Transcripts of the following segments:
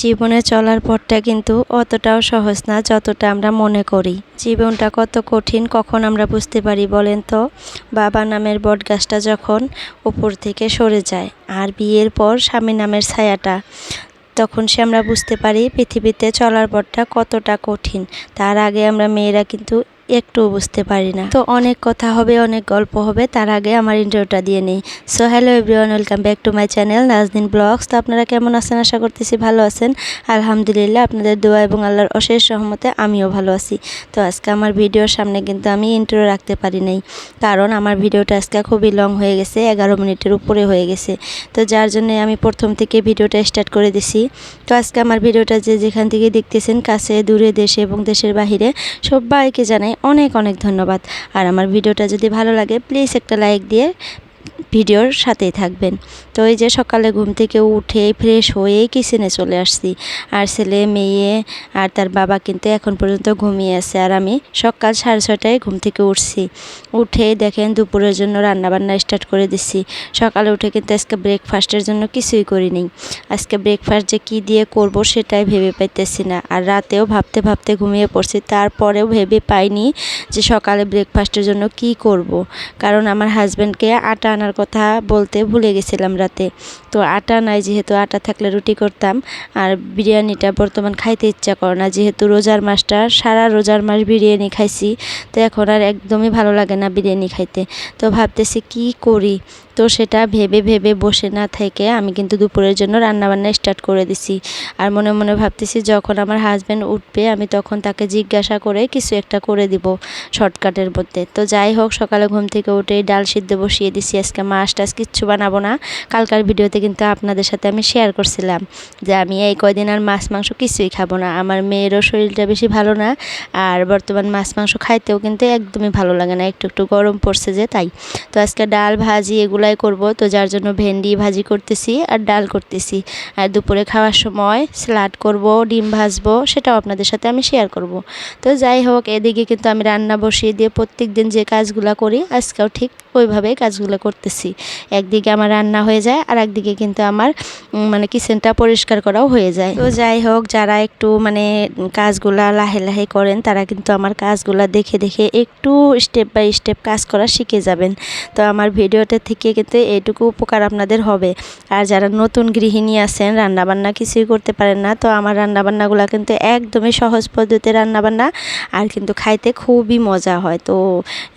জীবনে চলার পথটা কিন্তু অতটাও সহজ না যতটা আমরা মনে করি। জীবনটা কত কঠিন কখন আমরা বুঝতে পারি বলেন তো? বাবা নামের বটগাছটা যখন উপর থেকে সরে যায় আর বিয়ের পর স্বামী নামের ছায়াটা, তখন সে আমরা বুঝতে পারি পৃথিবীতে চলার পথটা কতটা কঠিন। তার আগে আমরা মেয়েরা কিন্তু একটুও বুঝতে পারি না। তো অনেক কথা হবে, অনেক গল্প হবে, তার আগে আমার ইন্টারভিউটা দিয়ে নিই। So hello everyone welcome back to my channel নাজদিন vlogs তো আপনারা কেমন আছেন? আশা করতেছি ভালো আছেন। আলহামদুলিল্লাহ, আপনাদের দোয়া এবং আল্লাহর অশেষ সহমতে আমিও ভালো আছি। তো আজকে আমার ভিডিওর সামনে কিন্তু আমি ইন্টারভিউ রাখতে পারি নাই। কারণ আমার ভিডিওটা আজকে খুবই লং হয়ে গেছে, এগারো মিনিটের উপরে হয়ে গেছে। তো যার জন্য আমি প্রথম থেকে ভিডিওটা স্টার্ট করে দিছি। তো আজকে আমার ভিডিওটা যে যেখান থেকে দেখতেছেন, কাছে, দূরে দেশে এবং দেশের বাহিরে, সবাইকে জানাই অনেক অনেক ধন্যবাদ। আর আমার ভিডিওটা যদি ভালো লাগে প্লিজ একটা লাইক দিয়ে ভিডিওর সাথেই থাকবেন। তো এই যে সকালে ঘুম থেকে উঠে ফ্রেশ হয়ে কিচেনে চলে আসছি। আর ছেলে, মেয়ে আর তার বাবা কিন্তু এখন পর্যন্ত ঘুমিয়ে আছে। আর আমি সকাল সাড়ে ছটায় ঘুম থেকে উঠছি। উঠে দেখেন দুপুরের জন্য রান্নাবান্না স্টার্ট করে দিচ্ছি। সকালে উঠে কিন্তু আজকে ব্রেকফাস্টের জন্য কিছুই করিনি। আজকে ব্রেকফাস্ট যে কী দিয়ে করব সেটাই ভেবে পাইতেছি না। আর রাতেও ভাবতে ভাবতে ঘুমিয়ে পড়ছি। তারপরেও ভেবে পাইনি যে সকালে ব্রেকফাস্টের জন্য কি করব। কারণ আমার হাজব্যান্ডকে আটা আনার কথা বলতে ভুলে গেছিলাম রাতে। তো আটা নাই, যেহেতু আটা থাকলে রুটি করতাম। আর বিরিয়ানিটা বর্তমান খাইতে ইচ্ছা করে না, যেহেতু রোজার মাসটা, সারা রোজার মাস বিরিয়ানি খাইছি। তো এখন আর একদমই ভালো লাগে না বিরিয়ানি খাইতে। তো ভাবতেছি কি করি? তো সেটা ভেবে ভেবে বসে না থেকে আমি কিন্তু দুপুরের জন্য রান্নাবান্না স্টার্ট করে দিছি। আর মনে মনে ভাবতেছি যখন আমার হাজব্যান্ড উঠবে, আমি তখন তাকে জিজ্ঞাসা করে কিছু একটা করে দিব শর্টকাটের মধ্যে। তো যাই হোক, সকালে ঘুম থেকে উঠে ডাল সিদ্ধ বসিয়ে দিছি। আজকে মাছ টাছ কিচ্ছু বানাবো না। কালকার ভিডিওতে কিন্তু আপনাদের সাথে আমি শেয়ার করছিলাম যে আমি এই কয়দিন আর মাছ, মাংস কিছুই খাব না। আমার মেয়েরও শরীরটা বেশি ভালো না, আর বর্তমান মাছ, মাংস খাইতেও কিন্তু একদমই ভালো লাগে না। একটু একটু গরম পড়ছে যে, তাই। তো আজকে ডাল ভাজি এগুলাই করব, তো যার জন্য ভেন্ডি ভাজি করতেছি আর ডাল করতেছি। আর দুপুরে খাওয়ার সময় স্যালাড করব, ডিম ভাজবো, সেটাও আপনাদের সাথে আমি শেয়ার করব। তো যাই হোক, এদিকে কিন্তু আমি রান্না বসিয়ে দিয়ে প্রত্যেক দিন যে কাজগুলো করি, আজকেও ঠিক ওইভাবেই কাজগুলো করতেছি। একদিকে আমার রান্না হয়ে যায়, আর একদিকে কিন্তু আমার মানে কিচেনটা পরিষ্কার করাও হয়ে যায়। তো যাই হোক, যারা একটু মানে কাজগুলা লাহে লাহে করেন, তারা কিন্তু আমার কাজগুলা দেখে দেখে একটু স্টেপ বাই স্টেপ কাজ করা শিখে যাবেন। তো আমার ভিডিওটা থেকে কিন্তু এইটুকু উপকার আপনাদের হবে। আর যারা নতুন গৃহিণী আছেন, রান্নাবান্না কিছুই করতে পারেন না, তো আমার রান্নাবান্নাগুলো কিন্তু একদমই সহজ পদ্ধতির রান্নাবান্না আর কিন্তু খাইতে খুবই মজা হয়। তো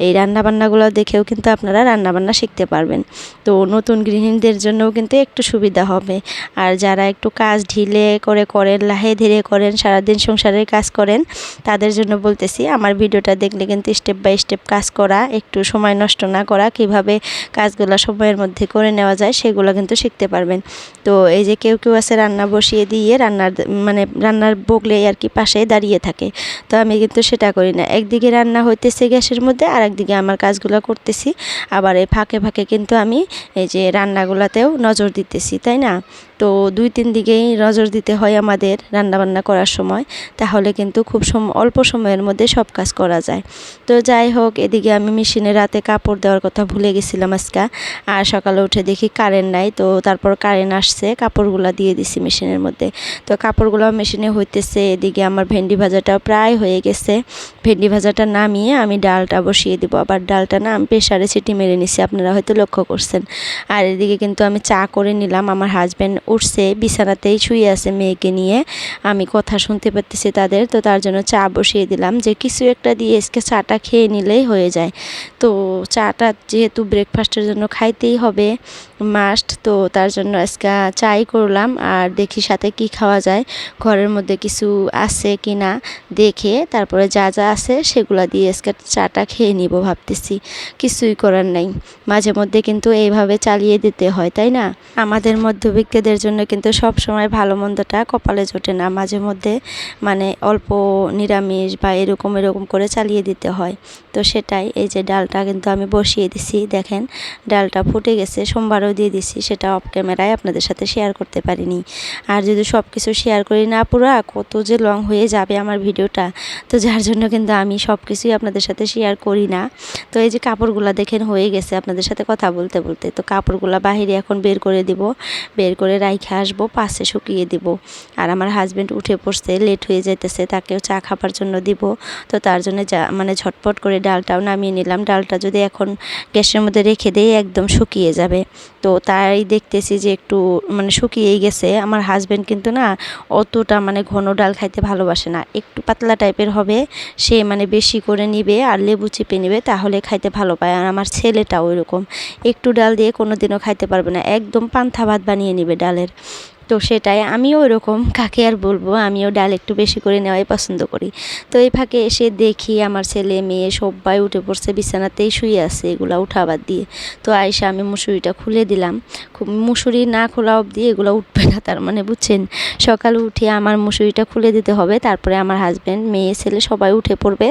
এই রান্নাবান্নাগুলো দেখেও কিন্তু আপনারা রান্নাবান্না শিখতে পারবেন। তো নতুন গৃহিণীদের জন্যও কিন্তু একটু সুবিধা হবে। আর যারা একটু কাজ ঢিলে করে করেন, লাহে ধীরে করেন, সারাদিন সংসারের কাজ করেন, তাদের জন্য বলতেছি, আমার ভিডিওটা দেখলে কিন্তু স্টেপ বাই স্টেপ কাজ করা, একটু সময় নষ্ট না করা, কীভাবে কাজগুলো সময়ের মধ্যে করে নেওয়া যায়, সেগুলো কিন্তু শিখতে পারবেন। তো এই যে কেউ কেউ আছে রান্না বসিয়ে দিয়ে রান্নার মানে রান্নার বগলে আর কি পাশে দাঁড়িয়ে থাকে। তো আমি কিন্তু সেটা করি না। একদিকে রান্না হইতেছে গ্যাসের মধ্যে, আর একদিকে আমার কাজগুলো করতেছি। আবার এই ফাঁকে ফাঁকে কিন্তু আমি এই যে রান্নাগুলোতেও নজর দিতেছি, তাই না? তো দুই, তিন দিকেই নজর দিতে হয় আমাদের রান্নাবান্না করার সময়। তাহলে কিন্তু খুব অল্প সময়ের মধ্যে সব কাজ করা যায়। তো যাই হোক, এদিকে আমি মেশিনে রাতে কাপড় দেওয়ার কথা ভুলে গেছিলাম আজকে। আর সকালে উঠে দেখি কারেন্ট নাই, তো তারপর কারেন্ট আসছে, কাপড়গুলো দিয়ে দিছি মেশিনের মধ্যে। তো কাপড়গুলো মেশিনে হইতেছে, এদিকে আমার ভেন্ডি ভাজাটাও প্রায় হয়ে গেছে। ভেন্ডি ভাজাটা নামিয়ে আমি ডালটা বসিয়ে দিব। আবার ডালটা না আমি প্রেশারে সিটি মেরে নিছি, আপনারা হয়তো লক্ষ্য করছেন। আর এদিকে কিন্তু আমি চা করে নিলাম, আমার হাজব্যান্ড উঠছে, বিছানাতেই শুয়ে আছে মেয়েকে নিয়ে। আমি কথা শুনতে পারতেছি তাদের, তো তার জন্য চা বসিয়ে দিলাম যে কিছু একটা দিয়ে এসকে চাটা খেয়ে নিলেই হয়ে যায়। তো চাটা যেহেতু ব্রেকফাস্টের জন্য খাইতেই হবে মাস্ট তো তার জন্য আজকে চাই করলাম। আর দেখি সাথে কি খাওয়া যায়, ঘরের মধ্যে কিছু আছে কি না, দেখে তারপরে যা যা আছে সেগুলা দিয়ে আজকে চাটা খেয়ে নিব ভাবতেছি। কিছুই করার নাই। মাঝে মধ্যে কিন্তু এইভাবে চালিয়ে দিতে হয়, তাই না? আমাদের মধ্যবিত্তদের জন্য কিন্তু সব সময় ভালো মন্দটা কপালে জোটে না। মাঝে মধ্যে মানে অল্প নিরামিষ বা এরকম এরকম করে চালিয়ে দিতে হয়। তো সেটাই এই যে ডালটা কিন্তু আমি বসিয়ে দিছি, দেখেন ডালটা ফুটে গেছে, সোমবারও দিয়ে দিছি, সেটা অফ ক্যামেরায় আপনাদের সাথে শেয়ার করতে পারিনি। আর যদি সব কিছু শেয়ার করি না পুরা, কত যে লং হয়ে যাবে আমার ভিডিওটা, তো যার জন্য কিন্তু আমি সব কিছুই আপনাদের সাথে শেয়ার করি না। তো এই যে কাপড়গুলো দেখেন হয়ে গেছে, আপনাদের সাথে কথা বলতে বলতে, তো কাপড়গুলো বাহিরে এখন বের করে দিব, বের করে রাইখে আসব, পাশে শুকিয়ে দিব। আর আমার হাজব্যান্ড উঠে পড়ছে লেট হয়ে যাইতেছে, তাকেও চা খাবার জন্য দিব। তো তার জন্য যা মানে ঝটপট করে ডালটাও নামিয়ে নিলাম। ডালটা যদি এখন গ্যাসের মধ্যে রেখে দেই, একদম শুকিয়ে যাবে। তো তাই দেখতেছি যে একটু মানে শুকিয়েই গেছে। আমার হাজব্যান্ড কিন্তু না, অতটা মানে ঘন ডাল খাইতে ভালোবাসে না। একটু পাতলা টাইপের হবে, সে মানে বেশি করে নিবে আর লেবু চিপে নিবে, তাহলে খাইতে ভালো পায়। আর আমার ছেলেটাও ওইরকম একটু ডাল দিয়ে কোনো দিনও খাইতে পারবে না। একদম পান্থা ভাত বানিয়ে নিবে ডালের তো সেটাই, আমিও ওরকম, কাকে আর বলব? আমিও ডাল একটু বেশি করে নেওয়াই পছন্দ করি। তো এই ফাঁকে এসে দেখি আমার ছেলে, মেয়ে সবাই উঠে পড়ছে, বিছানাতেই শুয়ে আছে, এগুলো উঠাবার দিয়ে। তো আয়সা আমি মুসুরিটা খুলে দিলাম। খুব, মুসুরি না খোলা অবধি এগুলো উঠবে না, তার মানে বুঝছেন? সকালে উঠে আমার মুসুরিটা খুলে দিতে হবে, তারপরে আমার হাজব্যান্ড মেয়ে, ছেলে সবাই উঠে পড়বে।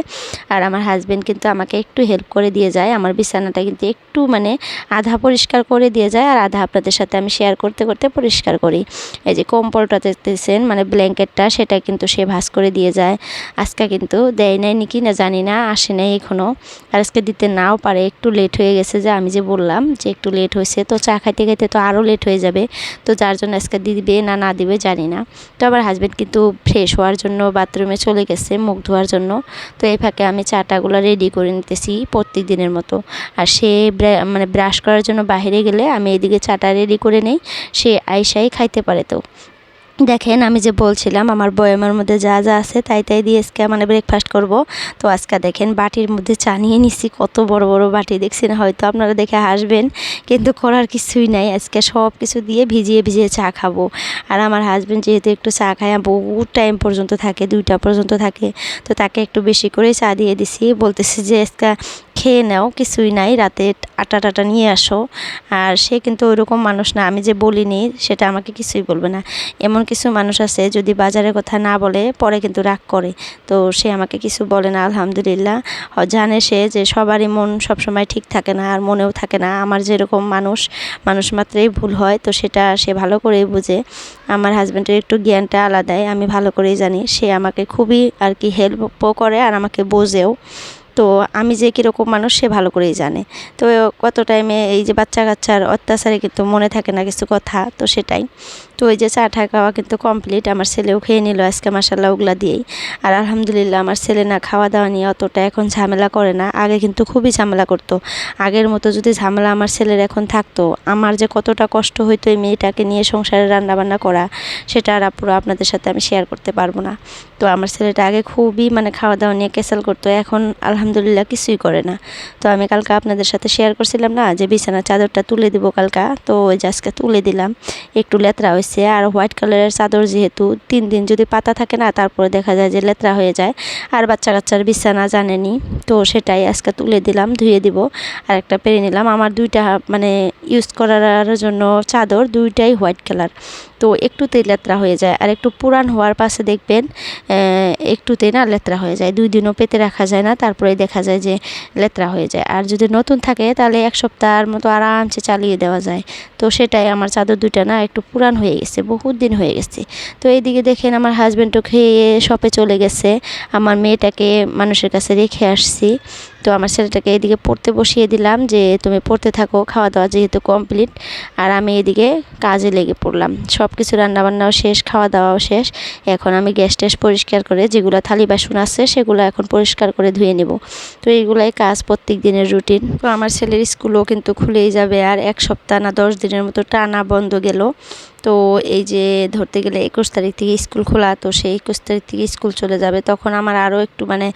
আর আমার হাজব্যান্ড কিন্তু আমাকে একটু হেল্প করে দিয়ে যায়, আমার বিছানাটা কিন্তু একটু মানে আধা পরিষ্কার করে দিয়ে যায়, আর আধা আপনাদের সাথে আমি শেয়ার করতে করতে পরিষ্কার করি। এই যে কম্বলটা দেখতেছেন মানে ব্ল্যাঙ্কেটটা, সেটা কিন্তু সে ভাস করে দিয়ে যায়। আজকে কিন্তু দেয় নাই, নাকি না জানি না, আসে নাই এখনও আর আজকে দিতে নাও পারে, একটু লেট হয়ে গেছে যে আমি যে বললাম যে একটু লেট হয়েছে। তো চা খাইতে খাইতে তো আরও লেট হয়ে যাবে। তো যার জন্য আজকে দিবে না না দিবে জানি না। তো আমার হাজব্যান্ড কিন্তু ফ্রেশ হওয়ার জন্য বাথরুমে চলে গেছে, মুখ ধোয়ার জন্য। তো এই ফাঁকে আমি চাটাগুলো রেডি করে নিতেছি প্রত্যেক দিনের মতো। আর সে মানে ব্রাশ করার জন্য বাইরে গেলে আমি এদিকে চাটা রেডি করে নেই। সে আইসাই খাইতে পারে তো। দেখেন আমি যে বলছিলাম, আমার বয়ামের মধ্যে যা যা আছে তাই তাই দিয়ে আজকে মানে ব্রেকফাস্ট করব। তো আজকে দেখেন বাটির মধ্যে চা নিয়ে নিছি, কত বড় বড় বাটি দেখছি না হয়তো আপনারা দেখে হাসবেন, কিন্তু করার কিছুই নাই। আজকে সব কিছু দিয়ে ভিজিয়ে ভিজিয়ে চা খাব। আর আমার হাজব্যান্ড যেহেতু একটু চা খায় বহুত টাইম পর্যন্ত থাকে, দুইটা পর্যন্ত থাকে, তো তাকে একটু বেশি করে চা দিয়ে দিছি। বলতেছি যে আজকে খেয়ে নাও, কিছুই নাই, রাতে আটা টাটা নিয়ে আসো। আর সে কিন্তু ওইরকম মানুষ না, আমি যে বলিনি, সেটা আমাকে কিছুই বলবে না। এমন কিছু মানুষ আছে, যদি বাজারের কথা না বলে, পরে কিন্তু রাগ করে। তো সে আমাকে কিছু বলে না, আলহামদুলিল্লাহ। জানে সে যে সবারই মন সবসময় ঠিক থাকে না, আর মনেও থাকে না। আমার যেরকম মানুষ মানুষ মাত্রেই ভুল হয়, তো সেটা সে ভালো করেই বুঝে। আমার হাজব্যান্ডের একটু জ্ঞানটা আলাদাই, আমি ভালো করেই জানি। সে আমাকে খুবই আর কি হেল্পও করে, আর আমাকে বোঝেও। তো আমি যে কীরকম মানুষ সে ভালো করেই জানে। তো কত টাইমে এই যে বাচ্চা কাচ্চার অত্যাচারে কিন্তু মনে থাকে না কিছু কথা, তো সেটাই। তো ওই যে চা ঠা খাওয়া কিন্তু কমপ্লিট আমার ছেলেও খেয়ে নিল আজকে মাসাল্লাহ ওগুলা দিয়েই। আর আলহামদুলিল্লাহ আমার ছেলে না খাওয়া দাওয়া নিয়ে অতটা এখন ঝামেলা করে না, আগে কিন্তু খুবই ঝামেলা করতো। আগের মতো যদি ঝামেলা আমার ছেলের এখন থাকতো, আমার যে কতটা কষ্ট হইতো এই মেয়েটাকে নিয়ে সংসারে রান্নাবান্না করা, সেটা আর পুরো আপনাদের সাথে আমি শেয়ার করতে পারব না। তো আমার ছেলেটা আগে খুবই মানে খাওয়া দাওয়া নিয়ে কেসাল করতো, এখন আলহামদুলিল্লাহ কিছুই করে না। তো আমি কালকে আপনাদের সাথে শেয়ার করছিলাম না, যে বিছানার চাদরটা তুলে দিব কালকা। তো ওই যে আজকে তুলে দিলাম। একটু লেতরা হয়েছে আর হোয়াইট কালারের চাদর যেহেতু তিন দিন যদি পাতা থাকে না, তারপরে দেখা যায় যে লেতরা হয়ে যায়। আর বাচ্চা কাচ্চার বিছানা জানেনি, তো সেটাই আজকে তুলে দিলাম, ধুয়ে দিব। আর একটা পেরে নিলাম। আমার দুইটা মানে ইউজ করার জন্য চাদর, দুইটাই হোয়াইট কালার তো একটুতেই লেত্রা হয়ে যায়। আর একটু পুরান হওয়ার পাশে দেখবেন একটুতেই না লেত্রা হয়ে যায়। দুই দিনও পেতে রাখা যায় না, তারপরে দেখা যায় যে লেত্রা হয়ে যায়। আর যদি নতুন থাকে, তাহলে এক সপ্তাহের মতো আরামসে চালিয়ে দেওয়া যায়। তো সেটাই আমার চাদর দুইটা না একটু পুরান হয়ে গেছে, বহুত দিন হয়ে গেছে। তো এইদিকে দেখেন আমার হাজব্যান্ডও খেয়ে, শপে চলে গেছে। আমার মেয়েটাকে মানুষের কাছে রেখে আসছি। তো আমার ছেলেটাকে এদিকে পড়তে বসিয়ে দিলাম যে, তুমি পড়তে থাকো খাওয়া দাওয়া যেহেতু কমপ্লিট। আর আমি এদিকে কাজে লেগে পড়লাম। সব কিছু রান্নাবান্নাও শেষ খাওয়া দাওয়াও শেষ। এখন আমি গ্যাস ট্যাস পরিষ্কার করে যেগুলো থালি বাসন আছে সেগুলো এখন পরিষ্কার করে ধুয়ে নেব। তো এইগুলাই কাজ প্রত্যেক দিনের রুটিন। তো আমার ছেলের স্কুলও কিন্তু খুলেই যাবে। আর এক সপ্তাহ না দশ দিনের মতো টানা বন্ধ গেল। তো এই যে ধরতে গেলে একুশ তারিখ থেকে স্কুল খোলা, তো সেই একুশ তারিখ থেকে স্কুল চলে যাবে। তখন আমার আরও একটু মানে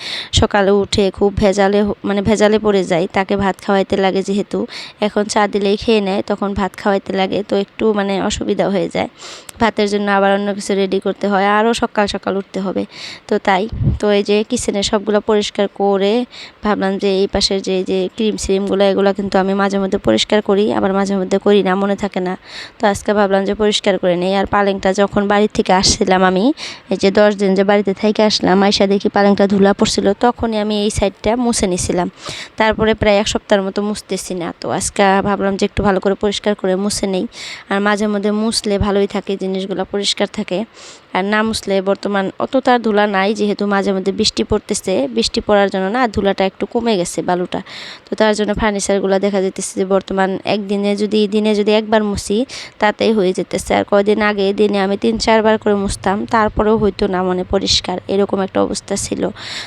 সকালে উঠে খুব ভেজালে মানে ভেজালে পড়ে যায়। তাকে ভাত খাওয়াইতে লাগে যেহেতু। এখন চা দিলেই খেয়ে নেয়, তখন ভাত খাওয়াইতে লাগে, তো একটু মানে অসুবিধা হয়ে যায়। ভাতের জন্য আবার অন্য কিছু রেডি করতে হয়, আরও সকাল সকাল উঠতে হবে। তো তাই, তো এই যে কিচেনে সবগুলো পরিষ্কার করে ভাবলাম যে এই পাশের যে যে ক্রিম শ্রিমগুলো এগুলো কিন্তু আমি মাঝে মধ্যে পরিষ্কার করি, আবার মাঝে মধ্যে করি না, মনে থাকে না। তো আজকে ভাবলাম যে পরিষ্কার করে নেই। আর পালেংটা যখন বাড়ি থেকে আসছিলাম আমি, এই যে দশ দিন যে বাড়িতে থেকে আসলাম, আইসা দেখি পালেংটা ধুলা পড়ছিল, তখনই আমি এই সাইডটা মুছে নিছিলাম। তারপরে প্রায় এক সপ্তাহের মতো মুছতেছি না। তো আজকে ভাবলাম যে একটু ভালো করে পরিষ্কার করে মুছে নেই। আর মাঝে মধ্যে মুছলে ভালোই থাকে, জিনিসগুলো পরিষ্কার থাকে। আর না মুছলে বর্তমান অত তার ধুলা নাই, যেহেতু মাঝে মধ্যে বৃষ্টি পড়তেছে। বৃষ্টি পড়ার জন্য না ধুলাটা একটু কমে গেছে বালুটা। তো তার জন্য ফার্নিচারগুলো দেখা যেতেছে যে বর্তমান একদিনে যদি, দিনে যদি একবার মুছি, তাতেই হয়ে যেতেছে। আর কয়দিন আগে দিনে আমি তিন, চারবার করে মুছতাম, তারপরেও হয়তো না মনে পরিষ্কার, এরকম একটা অবস্থা ছিল।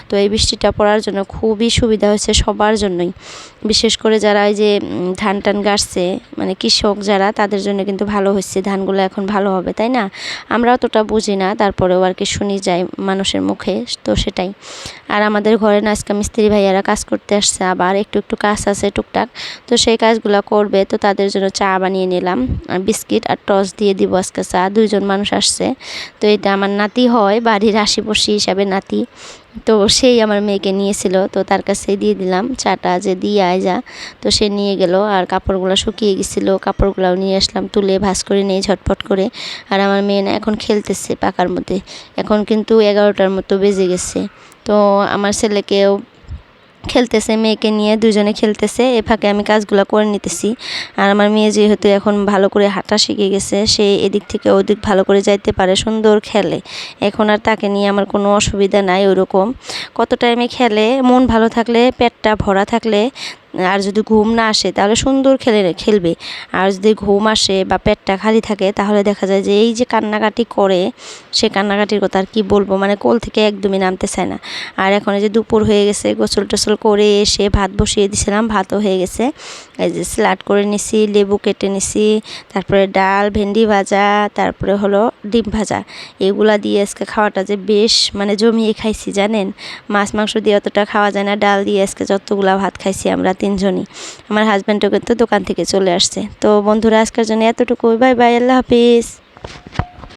তো এই বৃষ্টিটা পড়ার জন্য খুবই সুবিধা হয়েছে সবার জন্যই। বিশেষ করে যারা এই যে ধান টান গাড়ছে মানে কৃষক যারা, তাদের জন্য কিন্তু ভালো হয়েছে, ধানগুলো এখন ভালো হবে, তাই না? আমরা অতটা বুঝি না, তারপরেও আর কি শুনি যায় মানুষের মুখে, তো সেটাই। আর আমাদের ঘরে না আজকে মিস্ত্রি ভাইয়ারা কাজ করতে আসছে, আবার একটু একটু কাজ আছে টুকটাক, তো সেই কাজগুলো করবে, তো তাদের জন্য চা বানিয়ে নিলাম, আর বিস্কিট আর টস দিয়ে দিব আজকে চা, দুইজন মানুষ আসছে, তো এটা আমার নাতি হয়, বাড়ির আশিপশি হিসাবে নাতি। তো সেই আমার মেয়েকে নিয়েছিল, তো তার কাছে দিয়ে দিলাম। চাটা যে দিয়ে আয় যা, তো সে নিয়ে গেল আর কাপড়গুলো শুকিয়ে গেছিল। কাপড়গুলাও নিয়ে আসলাম, তুলে ভাস করে নিয়ে ঝটপট করে। আর আমার মেয়ে না এখন খেলতেছে পাকার মধ্যে। এখন কিন্তু এগারোটার মতো বেজে গেছে। তো আমার ছেলেকেও খেলতেছে, মেয়েকে নিয়ে দুজনে খেলতেছে, এ ফাঁকে আমি কাজগুলো করে নিতেছি। আর আমার মেয়ে যেহেতু এখন ভালো করে হাঁটা শিখে গেছে, সে এদিক থেকে ওদিক ভালো করে যাইতে পারে, সুন্দর খেলে। এখন আর তাকে নিয়ে আমার কোনো অসুবিধা নাই, ওরকম। কত টাইমে খেলে, মন ভালো থাকলে, পেটটা ভরা থাকলে আর যদি ঘুম না আসে, তাহলে সুন্দর খেলে, খেলবে। আর যদি ঘুম আসে বা পেটটা খালি থাকে, তাহলে দেখা যায় যে এই যে কান্নাকাটি করে, সে কান্নাকাটির কথা আর কী বলব? মানে কোল থেকে একদমই নামতে চায় না। আর এখন যে দুপুর হয়ে গেছে, গোসল টোসল করে এসে ভাত বসিয়ে দিয়েছিলাম ভাতও হয়ে গেছে। এই যে স্যালাড করে নিছি, লেবু কেটে নিছি, তারপরে ডাল, ভেন্ডি ভাজা, তারপরে হলো ডিম ভাজা। এগুলা দিয়ে আজকে খাওয়াটা যে বেশ মানে জমিয়ে খাইছি, জানেন? মাছ মাংস দিয়ে অতটা খাওয়া যায় না, ডাল দিয়ে আজকে যতগুলা ভাত খাইছি আমরা তিনজনই। আমার হাজব্যান্ডও কিন্তু দোকান থেকে চলে আসছে। তো বন্ধুরা, আজকের জন্য এতটুকু বাই বাই, আল্লাহ হাফিজ।